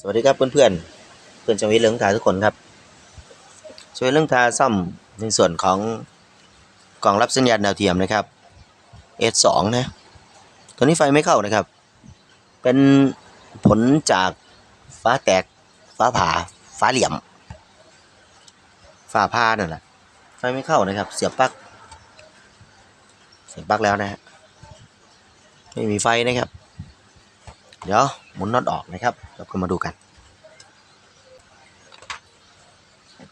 สวัสดีครับเพื่อนเพื่อนเพื่อนชาววิเรื่องทาทุกคนครับช่วยเรื่องทาซ่อมในส่วนของกล่องรับสัญญาณดาวเทียมนะครับ S2 นะตัวนี้ไฟไม่เข้านะครับ เป็นผลจากฟ้าแตกฟ้าผ่าฟ้าเหลี่ยมฟ้าผ่านั่นแหละไฟไม่เข้านะครับ เสียบปลั๊กเสียบปลั๊กแล้วนะฮะไม่มีไฟนะครับ เดี๋ยวหมุนน็อตออกนะครับแล้วก็มาดูกัน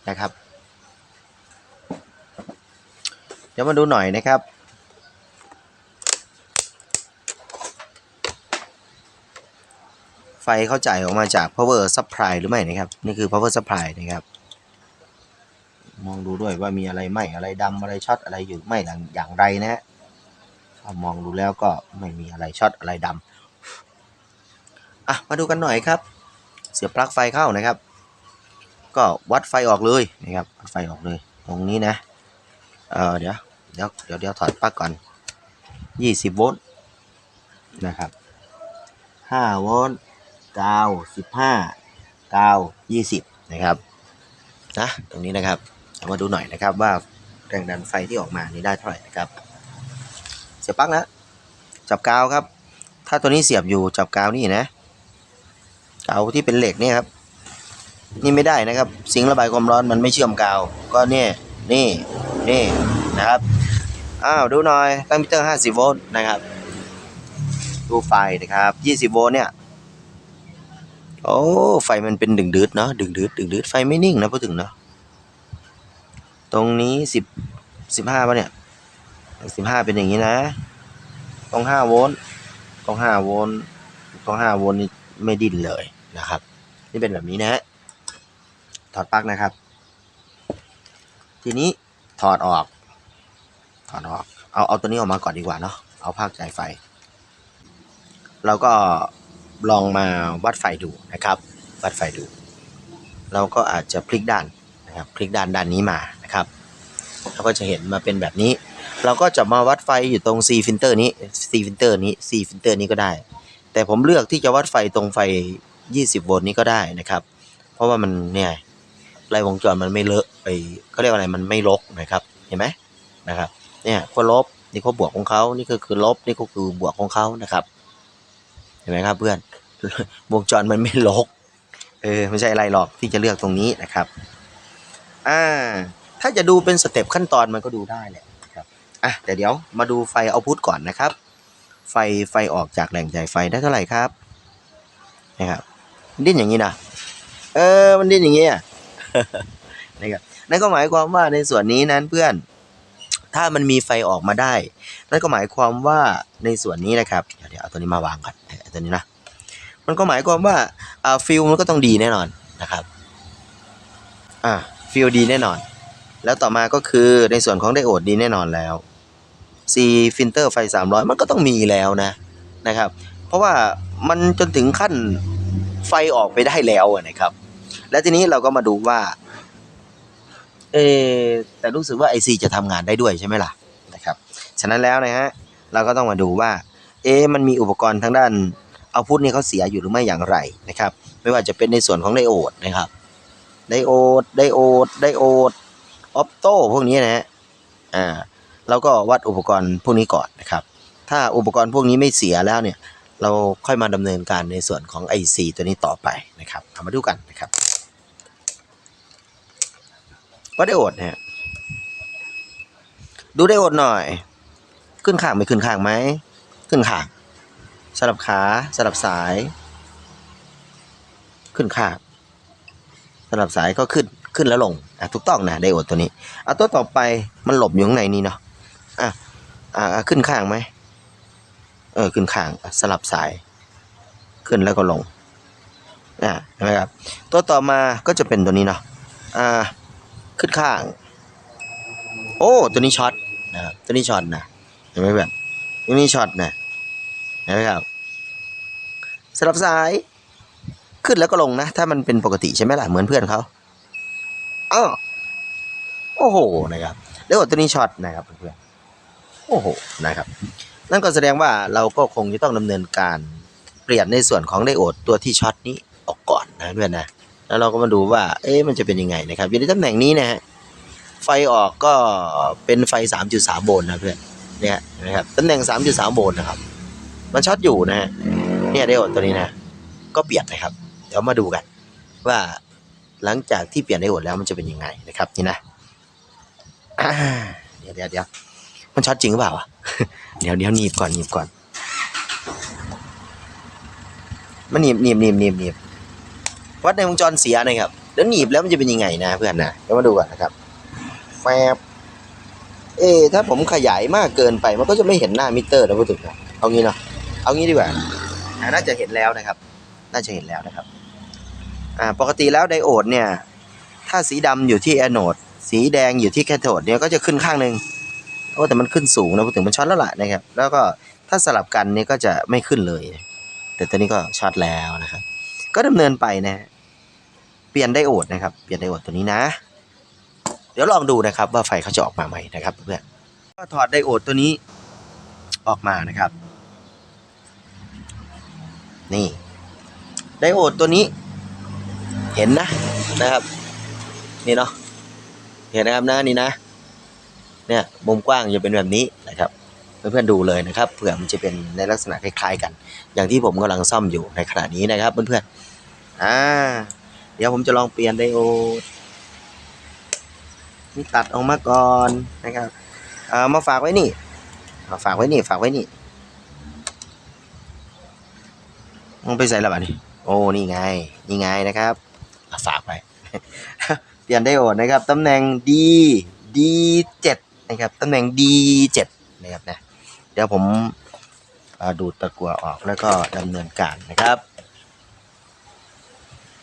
นะครับ เดี๋ยวมาดูหน่อยนะครับ ไฟเข้าจ่ายออกมาจาก power supply หรือไม่นะครับ นี่คือ power supply นะครับมองดูด้วยว่ามีอะไรไหมอะไรดำอะไรช็อตอะไรอยู่ไหมอย่างอย่างไรนะฮะมองดูแล้วก็ไม่มีอะไรช็อตอะไรดำ อะมาดูกันหน่อยครับ เสียบปลั๊กไฟเข้านะครับ ก็วัดไฟออกเลยนะครับวัดไฟออกเลย ตรงนี้นะเออเดี๋ยวเดี๋ยวเดี๋ยวเดี๋ยวถอดปลั๊กก่อน 20 โวลต์นะครับ 5 โวลต์กาว15กาว20 นะครับนะตรงนี้นะครับเอามาดูหน่อยนะครับว่าแรงดันไฟที่ออกมานี่ได้เท่าไหร่นะครับ เสียบปลั๊กนะจับกาวครับ ถ้าตัวนี้เสียบอยู่จับกาวนี่นะ กาวที่เป็นเหล็กเนี่ยครับ นี่ไม่ได้นะครับ สิงระบายความร้อนมันไม่เชื่อมกาว ก็เนี่ยนี่นี่นะครับอ้าวดูหน่อยตั้งมิเตอร์ 50 โวลต์นะครับ ดูไฟนะครับ 20 โวลต์เนี่ยโอ้ไฟมันเป็นดึงดืดเนาะดึงดืดดึงดืดไฟไม่นิ่งนะพูดถึงเนาะตรงนี้10 15ป่ะเนี่ย15เป็นอย่างนี้นะ ตรง5โวลต์ตรง5โวลต์ตรง5โวลต์นี่ ไม่ดิ้นเลยนะครับ นี่เป็นแบบนี้นะฮะถอดปลั๊กนะครับ ทีนี้ถอดออก ถอดออกเอาเอาตัวนี้ออกมาก่อนดีกว่าเนาะเอาภาคจ่ายไฟ เราก็ลองมาวัดไฟดูนะครับ วัดไฟดู เราก็อาจจะพลิกด้านนะครับพลิกด้านด้านนี้มานะครับเราก็จะเห็นมาเป็นแบบนี้ เราก็จะมาวัดไฟอยู่ตรง C filter นี้ C filter นี้ C filter นี้ก็ได้ แต่ผมเลือกที่จะวัดไฟตรงไฟ 20 โวลต์นี้ก็ได้นะครับ เพราะว่ามันเนี่ยไล่วงจรมันไม่เลอะไปเขาเรียกว่าอะไรมันไม่รกนะครับเห็นไหมนะครับเนี่ยขั้วลบนี่ขั้วบวกของเขานี่ก็คือลบนี่ก็คือบวกของเขานะครับเห็นไหมครับเพื่อนวงจรมันไม่รกเออไม่ใช่อะไรหรอกที่จะเลือกตรงนี้นะครับอ่าถ้าจะดูเป็นสเต็ปขั้นตอนมันก็ดูได้แหละครับอะแต่เดี๋ยวมาดูไฟเอาพุทก่อนนะครับ ไฟไฟออกจากแหล่งจ่ายไฟได้เท่าไหร่ครับนะครับดิ้นอย่างนี้นะเออมันดิ้นอย่างนี้อะนะครับนั่นก็หมายความว่าในส่วนนี้นั้นเพื่อน ถ้ามันมีไฟออกมาได้ นั่นก็หมายความว่าในส่วนนี้นะครับเดี๋ยวเดี๋ยวเอาตัวนี้มาวางก่อนเอาตัวนี้นะมันก็หมายความว่าอ่าฟิลมันก็ต้องดีแน่นอนนะครับอ่าฟิลดีแน่นอน แล้วต่อมาก็คือในส่วนของไดโอดดีแน่นอนแล้ว C ฟิลเตอร์ไฟ 300 มันก็ต้องมีแล้วนะนะครับ เพราะว่ามันจนถึงขั้นไฟออกไปได้แล้วนะครับ และทีนี้เราก็มาดูว่าเอแต่รู้สึกว่า IC จะทำงานได้ด้วยใช่ไหมล่ะนะครับฉะนั้นแล้วนะฮะเราก็ต้องมาดูว่าเอ๊มันมีอุปกรณ์ทางด้านเอาพุทนี่เขาเสียอยู่หรือไม่อย่างไรนะครับ ไม่ว่าจะเป็นในส่วนของไดโอดนะครับไดโอดไดโอดไดโอดออปโต้พวกนี้นะฮะอ่า เราก็วัดอุปกรณ์พวกนี้ก่อนนะครับ ถ้าอุปกรณ์พวกนี้ไม่เสียแล้วเนี่ย เราค่อยมาดำเนินการในส่วนของ IC ตัวนี้ต่อไปนะครับเอามาดูกันนะครับวัดไดโอดเนี่ยดูไดโอดหน่อย ขึ้นข้างไม่ขึ้นข้างไหมขึ้นข้างสลับขาสลับสาย ขึ้นข้างสลับสายก็ขึ้นขึ้นแล้วลงอะถูกต้องนะไดโอดตัวนี้อะตัวต่อไปมันหลบอยู่ข้างในนี้เนาะ อะอะขึ้นข้างไหมเออขึ้นข้างสลับสาย ขึ้นแล้วก็ลงอ่าเห็นไหมครับตัวต่อมาก็จะเป็นตัวนี้เนาะอ่าขึ้นข้าง โอ้ตัวนี้ช็อตนะครับตัวนี้ช็อตนะเห็นไหมแบบตัวนี้ช็อตนะเห็นไหมครับสลับสายขึ้นแล้วก็ลงนะ ถ้ามันเป็นปกติใช่ไหมล่ะเหมือนเพื่อนเขาอ้าวโอ้โหนะครับเดี๋ยวตัวนี้ช็อตนะครับเพื่อน อ้โหนะครับ นั่นก็แสดงว่าเราก็คงจะต้องดำเนินการเปลี่ยนในส่วนของไดโอดตัวที่ช็อตนี้ออกก่อนนะเพื่อนนะแล้วเราก็มาดูว่า เอ๊ะมันจะเป็นยังไงนะครับอยู่ในตำแหน่งนี้นะฮะไฟออกก็เป็นไฟ 3.3 โวลต์นะเพื่อนเนี่ยนะครับตำแหน่ง 3.3 โวลต์นะครับ มันช็อตอยู่นะฮะเนี่ยได้อดตัวนี้นะ ก็เปลี่ยนนะครับ เดี๋ยวมาดูกัน ว่าหลังจากที่เปลี่ยนไดโอดแล้วมันจะเป็นยังไงนะครับนี่นะเดี๋ยวเดี๋ยวเดี๋ยว มันช็อตจริงหรือเปล่าวะเดี๋ยวเดี๋ยวหนีบก่อนหนีบก่อน มันหนีบหนีบหนีบหนีบหนีบวัดในวงจรเสียนะครับแล้วหนีบแล้วมันจะเป็นยังไงนะเพื่อนนะเดี๋ยวมาดูก่อนนะครับแฟบเอ๊ถ้าผมขยายมากเกินไป มันก็จะไม่เห็นหน้ามิเตอร์นะพูดถึงนะเอางี้เนาะเอางี้ดีกว่าน่าจะเห็นแล้วนะครับ น่าจะเห็นแล้วนะครับอ่าปกติแล้วไดโอดเนี่ย ถ้าสีดำอยู่ที่แอนโอด สีแดงอยู่ที่แคโทดเนี่ยก็จะขึ้นข้างหนึ่ง โอ้แต่มันขึ้นสูงนะพูดถึงมันช็อตแล้วล่ะนะครับ แล้วก็ถ้าสลับกันเนี่ยก็จะไม่ขึ้นเลย แต่ตอนนี้ก็ช็อตแล้วนะครับ ก็ดำเนินไปนะ เปลี่ยนไดโอดนะครับ เปลี่ยนไดโอดตัวนี้นะ เดี๋ยวลองดูนะครับ ว่าไฟเขาจะออกมาไหมนะครับเพื่อนก็ถอดไดโอดตัวนี้ออกมานะครับ นี่ไดโอดตัวนี้ เห็นนะนะครับ นี่เนาะเห็นนะครับนะนี่นะ เนี่ยมุมกว้างจะเป็นแบบนี้นะครับเพื่อนๆดูเลยนะครับเผื่อมันจะเป็นในลักษณะคล้ายๆกัน อย่างที่ผมกำลังซ่อมอยู่ในขณะนี้นะครับเพื่อนๆอ่าเดี๋ยวผมจะลองเปลี่ยนไดโอดนี่ตัดออกมาก่อนนะครับเอามาฝากไว้นี่เอาฝากไว้นี่ฝากไว้นี่มันไปใส่และบ้านี่โอ้นี่ไงนี่ไงนะครับฝากไปเปลี่ยนไดโอดนะครับตำแหน่ง D D7 นะครับตำแหน่ง D7 นะครับนะเดี๋ยวผมดูดตะกัวออกแล้วก็ดำเนินการนะครับ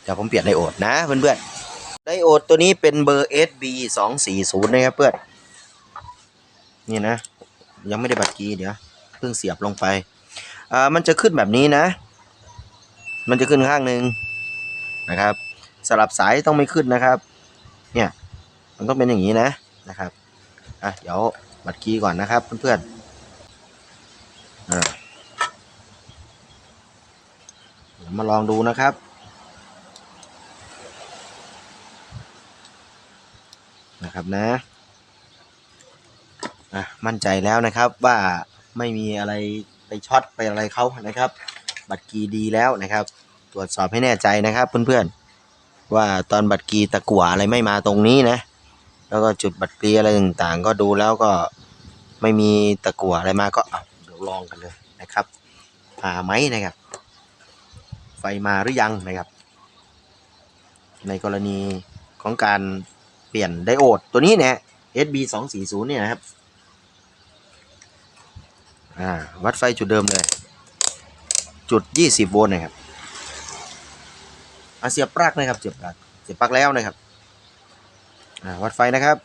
เดี๋ยวผมเปลี่ยนไดโอดนะเพื่อนๆไดโอดตัวนี้เป็นเบอร์ SB 240นะครับเพื่อนนี่นะ ยังไม่ได้บัตรกีเดี๋ยวเพิ่งเสียบลงไปอ่ามันจะขึ้นแบบนี้นะ มันจะขึ้นข้างหนึ่งนะครับสลับสายต้องไม่ขึ้นนะครับ เนี่ย มันต้องเป็นอย่างนี้นะนะครับ อะเดี๋ยวบัตรคีย์ก่อนนะครับเพื่อนๆอ่าเดี๋ยวมาลองดูนะครับ นะครับนะอะมั่นใจแล้วนะครับว่าไม่มีอะไรไปช็อตไปอะไรเขานะครับ บัตรกีดีแล้วนะครับ ตรวจสอบให้แน่ใจนะครับเพื่อนๆว่าตอนบัตรกีตะกั่วอะไรไม่มาตรงนี้นะ แล้วก็จุดบัตรกียอะไรต่างๆ ก็ดูแล้วก็ไม่มีตะกั่วอะไรมาก็เดี๋ยวลองกันเลยนะครับมาไหมนะครับ ไฟมาหรือยังนะครับ ในกรณีของการเปลี่ยนไดโอดตัวนี้เนี่ย SB 2 4 0เนี่ยนะครับวัดไฟจุดเดิมเลย จุด 20 โวลต์นะครับเสียบปลั๊กนะครับเสียบปลั๊กเสียบปลั๊กแล้วนะครับ วัดไฟนะครับ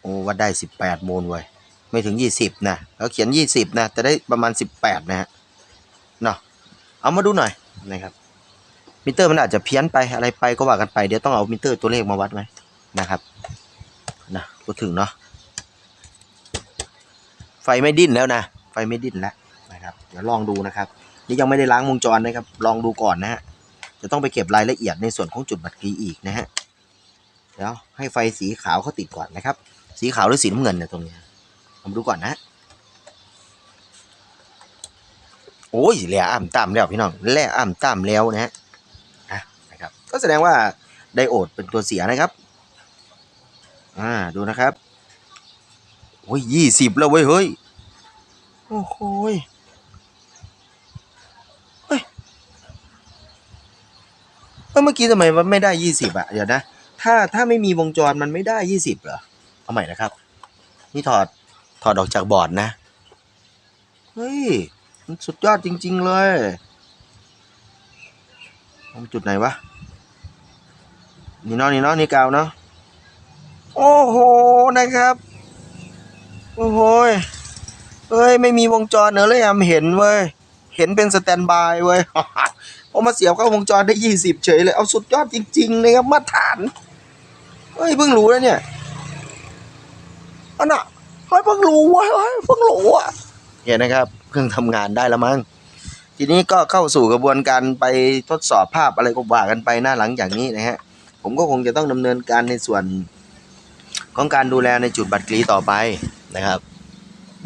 โอ้วัดได้18โวลต์ไว้ยไม่ถึง20นะเขาเขียน20นะแต่ได้ประมาณ18นะฮะเนาะเอามาดูหน่อยนะครับมิเตอร์มันอาจจะเพี้ยนไปอะไรไปก็ว่ากันไปเดี๋ยวต้องเอามิเตอร์ตัวเลขมาวัดไหมนะครับนะพูดถึงเนาะไฟไม่ดิ้นแล้วนะ ไฟไม่ดิ้นแล้วนะครับ เดี๋ยวลองดูนะครับ นี่ยังไม่ได้ล้างวงจรนะครับ ลองดูก่อนนะฮะ จะต้องไปเก็บรายละเอียดในส่วนของจุดบัตรกีอีกนะฮะเดี๋ยวให้ไฟสีขาวเขาติดก่อนนะครับ สีขาวหรือสีน้ำเงินเนี่ยตรงนี้ผมดูก่อนนะโอ้ยแหล่อ่ำตามแล้วพี่น้องแหล่อ่ำตามแล้วนะฮะนะครับ ก็แสดงว่าไดโอดเป็นตัวเสียนะครับ อ่าดูนะครับโอ้ยยี่สิบแล้วเว้ยเฮ้ย โอ้โหยเฮ้ย เอ้ยเมื่อกี้ทำไมมันไม่ได้ยี่สิบอะเดี๋ยวนะ ถ้าถ้าไม่มีวงจรมันไม่ได้ยี่สิบเหรอ เอาใหม่นะครับ นี่ถอดถอดออกจากบอร์ดนะ เฮ้ยมันสุดยอดจริง ๆ เลยตรงจุดไหนวะ นี่เนาะนี่เนาะนี่กาวเนาะ โอ้โหนะครับ โอ้โหยเอ้ย ไม่มีวงจรเนอะเลยแอมเห็นเว้ย เห็นเป็นสแตนบายเว้ยเอามาเสียบเข้าวงจรได้ยี่สิบเฉยเลย เอาสุดยอดจริงๆเลยครับมาตรฐานเฮ้ยเพิ่งรู้แล้วเนี่ยอันน่ะเฮ้ยเพิ่งรู้วะเฮ้ยเพิ่งรู้อะเห็นนะครับเพิ่งทำงานได้แล้วมั้งทีนี้ก็เข้าสู่กระบวนการไปทดสอบภาพอะไรก็ว่ากันไปหน้าหลังจากนี้นะฮะผมก็คงจะต้องดำเนินการในส่วนของการดูแลในจุดบัตรกรีต่อไปนะครับ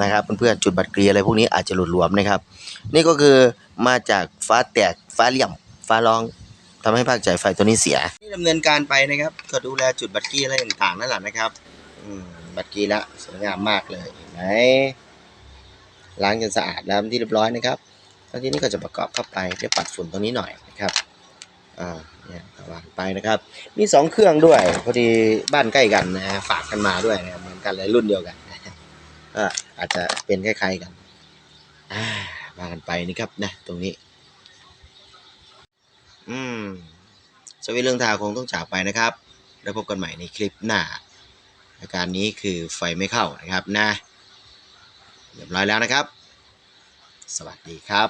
นะครับเพื่อนๆจุดบัตรเกรีอะไรพวกนี้อาจจะหลุดหลวมนะครับ นี่ก็คือมาจากฟ้าแตกฟ้าเหลี่ยม ฟ้าร้องทำให้ภาคจ่ายไฟตัวนี้เสียนี่ดำเนินการไปนะครับ ก็ดูแลจุดบัตรเกรีอะไรต่างๆนั่นแหละนะครับอืบัตรเกรีละสวยงามมากเลยเห็นไหมล้างจนสะอาดแล้วที่เรียบร้อยนะครับแล้วที่นี้ก็จะประกอบเข้าไปเดี๋ยวปัดฝุ่นตรงนี้หน่อยนะครับอ่าเนี่ยก็วางไปนะครับ มีสองเครื่องด้วย พอดีบ้านใกล้กันนะฝากกันมาด้วยนะครับเหมือนกันเลยรุ่นเดียวกัน ก็อาจจะเป็นคล้ายๆกันมากันไปนี่ครับนะตรงนี้ อืมสวีเรื่องทาวคงต้องจากไปนะครับ แล้วพบกันใหม่ในคลิปหน้า อาการนี้คือไฟไม่เข้านะครับนะเรียบร้อยแล้วนะครับ สวัสดีครับ